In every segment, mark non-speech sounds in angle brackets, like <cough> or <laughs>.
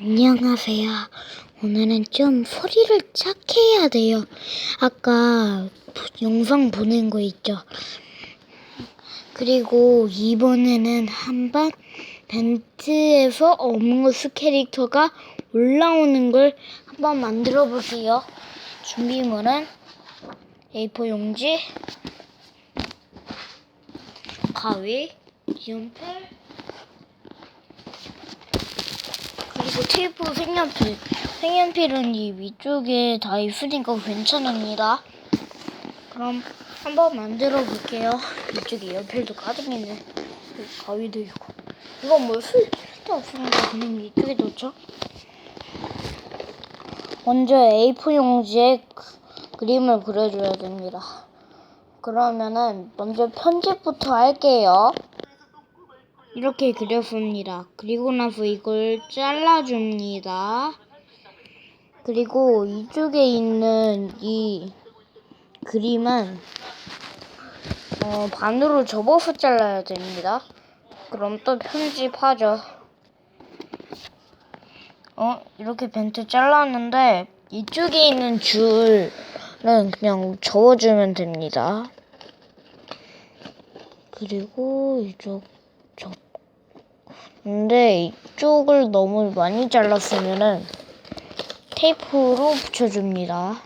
안녕하세요. 오늘은 좀 소리를 작게 해야 돼요. 아까 부- 영상 보낸 거 있죠? 그리고 이번에는 한번 벤트에서 어몽어스 캐릭터가 올라오는 걸 한번 만들어 볼게요. 준비물은 A4 용지, 가위, 연필, 그리고 테이프 색연필. 색연필은 이 위쪽에 다 있으니까 괜찮습니다. 그럼 한번 만들어 볼게요. 이쪽에 연필도 가득 있네. 가위도 있고. 이건 뭐 쓸데 없으니까 그냥 이쪽에 놓죠. 먼저 A4 용지에 그- 그림을 그려줘야 됩니다. 그러면은 먼저 편집부터 할게요. 이렇게 그렸습니다. 그리고 나서 이걸 잘라줍니다. 그리고 이쪽에 있는 이 그림은 어, 반으로 접어서 잘라야 됩니다. 그럼 또 편집하죠. 어, 이렇게 벤트 잘랐는데 이쪽에 있는 줄은 그냥 접어주면 됩니다. 그리고 이쪽 접. 근데 이쪽을 너무 많이 잘랐으면은 테이프로 붙여줍니다.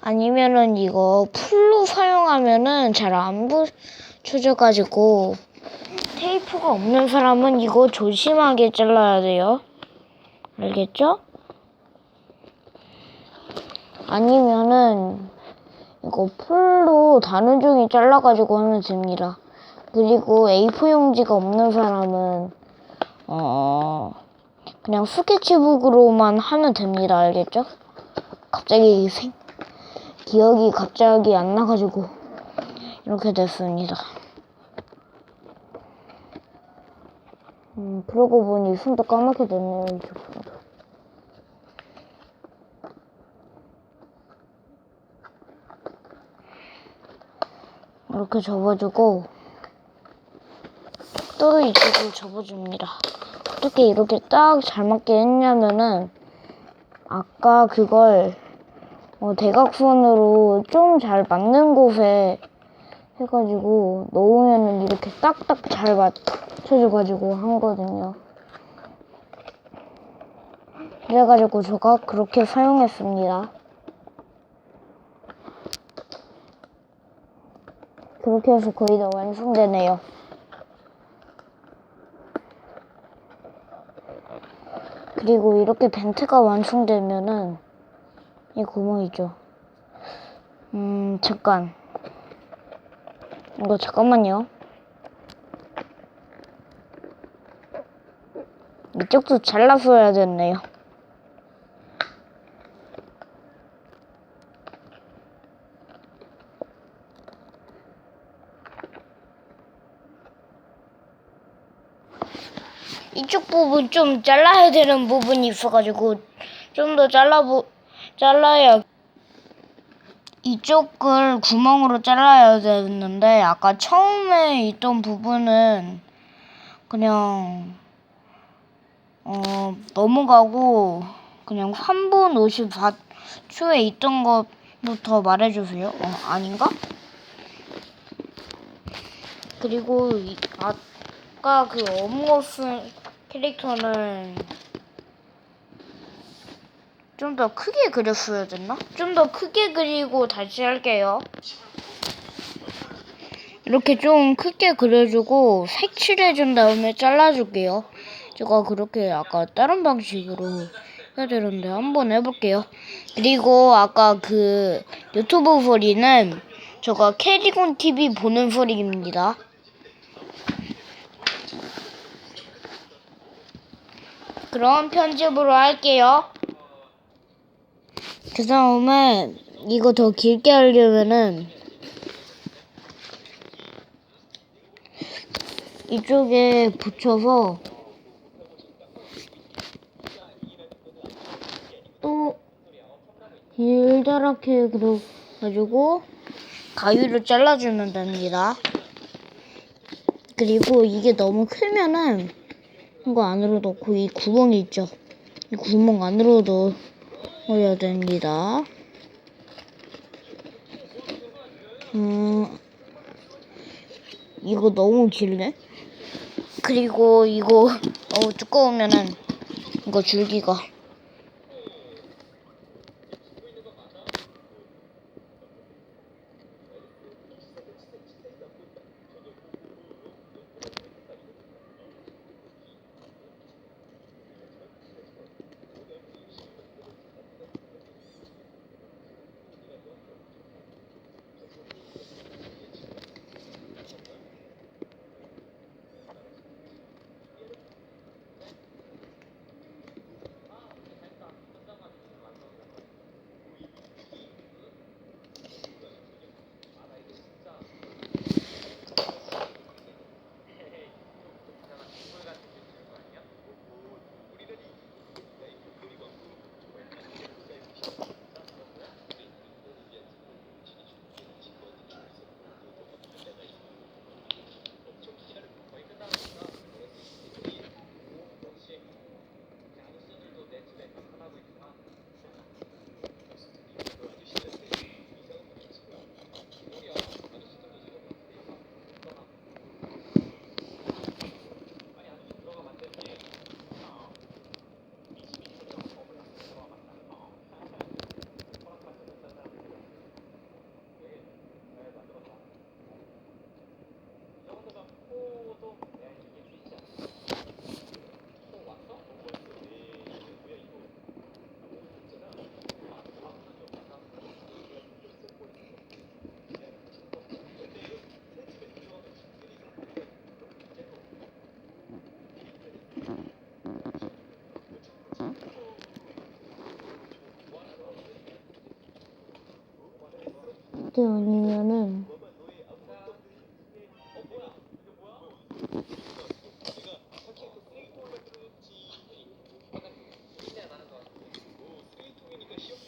아니면은 이거 풀로 사용하면은 잘 안 붙여져가지고 테이프가 없는 사람은 이거 조심하게 잘라야 돼요. 알겠죠? 아니면은 이거 풀로 다른 종이 잘라가지고 하면 됩니다. 그리고 A4 용지가 없는 사람은 어 그냥 스케치북으로만 하면 됩니다. 알겠죠? 갑자기 생 기억이 갑자기 안 나가지고 이렇게 됐습니다. 음 그러고 보니 손도 까맣게 됐네요. 이쪽 손 이렇게 접어주고 또 이쪽을 접어줍니다. 어떻게 이렇게 딱 잘 맞게 했냐면은 아까 그걸 어, 대각선으로 좀 잘 맞는 곳에 해가지고 놓으면은 이렇게 딱딱 잘 맞춰줘가지고 한 거든요. 그래가지고 제가 그렇게 사용했습니다. 그렇게 해서 거의 다 완성되네요. 그리고 이렇게 벤트가 완성되면은 이 구멍이죠. 음, 잠깐. 이거 잠깐만요. 이쪽도 잘라서야 됐네요. 이쪽 부분 좀 잘라야 되는 부분이 있어가지고 좀 더 잘라보 잘라야 이쪽을 구멍으로 잘라야 되는데 아까 처음에 있던 부분은 그냥 어 넘어가고 그냥 3분 54초에 있던 것부터 말해주세요. 어 아닌가? 그리고 이, 아까 그 어몽어스 캐릭터는 좀 더 크게 그렸어야 됐나? 좀 더 크게 그리고 다시 할게요. 이렇게 좀 크게 그려주고 색칠해준 다음에 잘라줄게요. 제가 그렇게 아까 다른 방식으로 해야 되는데 한번 해볼게요. 그리고 아까 그 유튜브 소리는 제가 캐리곤 TV 보는 소리입니다. 그럼 편집으로 할게요. 그 다음에 이거 더 길게 하려면은 이쪽에 붙여서 또 길다랗게 그려가지고 가위로 잘라주면 됩니다. 그리고 이게 너무 크면은 이거 안으로 넣고 이 구멍이 있죠. 이 구멍 안으로 넣어야 됩니다. 음, 이거 너무 길네. 그리고 이거 너무 두꺼우면은 이거 줄기가 그때 아니면은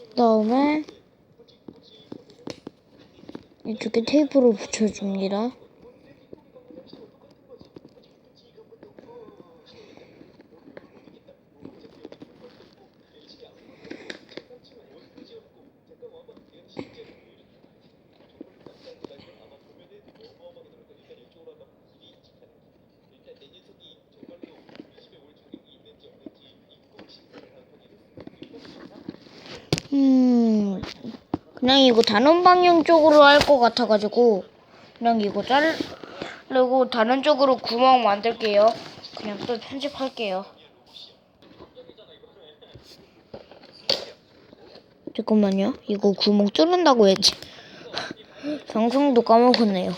그다음에 이쪽에 테이프를 붙여줍니다. 그냥 이거 다른 방향 쪽으로 할 것 같아가지고 그냥 이거 자르고 다른 쪽으로 구멍 만들게요. 그냥 또 편집할게요. 잠깐만요. 이거 구멍 뚫는다고 했지. <laughs> 방송도 까먹었네요.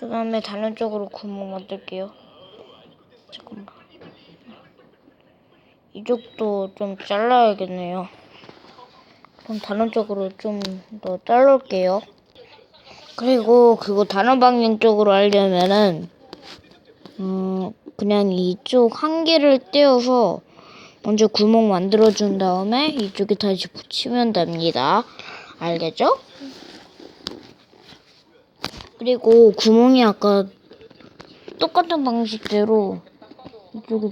그 다음에 다른 쪽으로 구멍 만들게요. 잠깐만. 이쪽도 좀 잘라야겠네요. 그럼 다른 쪽으로 좀더 자를게요. 그리고 그거 다른 방향 쪽으로 하려면은, 음, 그냥 이쪽 한 개를 떼어서 먼저 구멍 만들어준 다음에 이쪽에 다시 붙이면 됩니다. 알겠죠? 그리고 구멍이 아까 똑같은 방식대로 이쪽에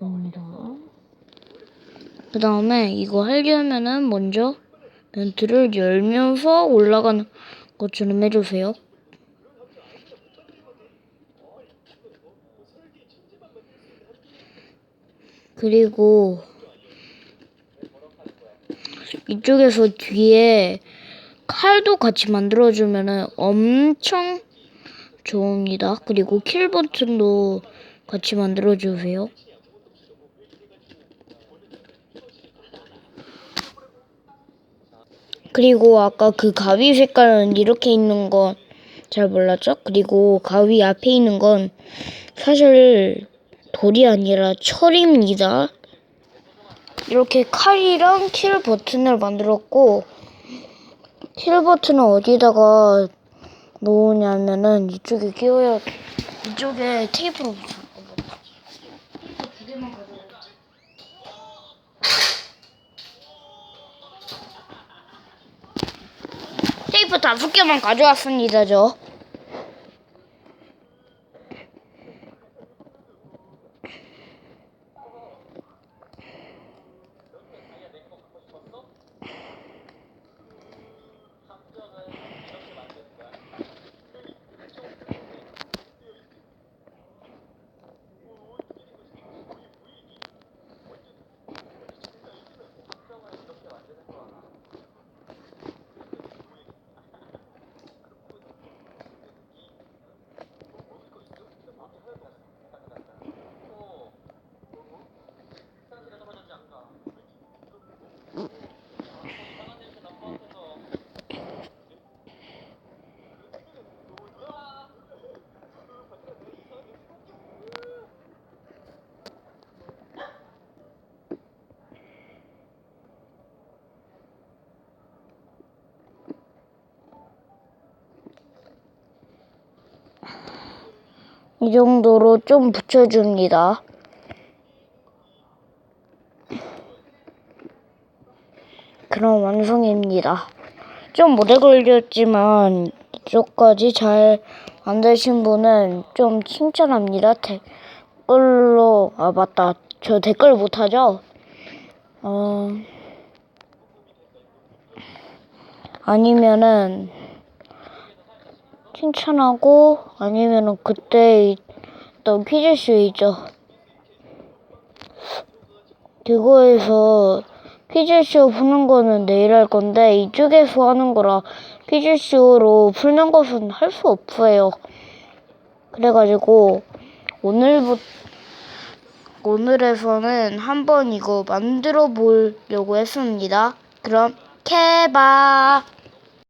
넣어줍니다. 그 다음에 이거 하려면은 먼저 멘트를 열면서 올라가는 것처럼 해주세요. 그리고 이쪽에서 뒤에 칼도 같이 만들어주면은 엄청 좋습니다. 그리고 킬 버튼도 같이 만들어주세요. 그리고 아까 그 가위 색깔은 이렇게 있는 건 잘 몰랐죠? 그리고 가위 앞에 있는 건 사실 돌이 아니라 철입니다. 이렇게 칼이랑 킬 버튼을 만들었고 킬 버튼은 어디다가 놓으냐면은 이쪽에 끼워야 이쪽에 테이프로 테이프 다섯 개만 가져왔습니다, 저. 이 정도로 좀 붙여줍니다. 그럼 완성입니다. 좀 오래 걸렸지만 이쪽까지 잘 만드신 분은 좀 칭찬합니다. 댓글로 아 맞다 저 댓글 못하죠? 어 아니면은 칭찬하고 아니면은 그때 있던 퀴즈쇼 있죠. 그거에서 퀴즈쇼 푸는 거는 내일 할 건데 이쪽에서 하는 거라 퀴즈쇼로 풀는 것은 할 수 없어요. 그래가지고 오늘부 오늘에서는 한번 이거 만들어 보려고 했습니다. 그럼 캐바.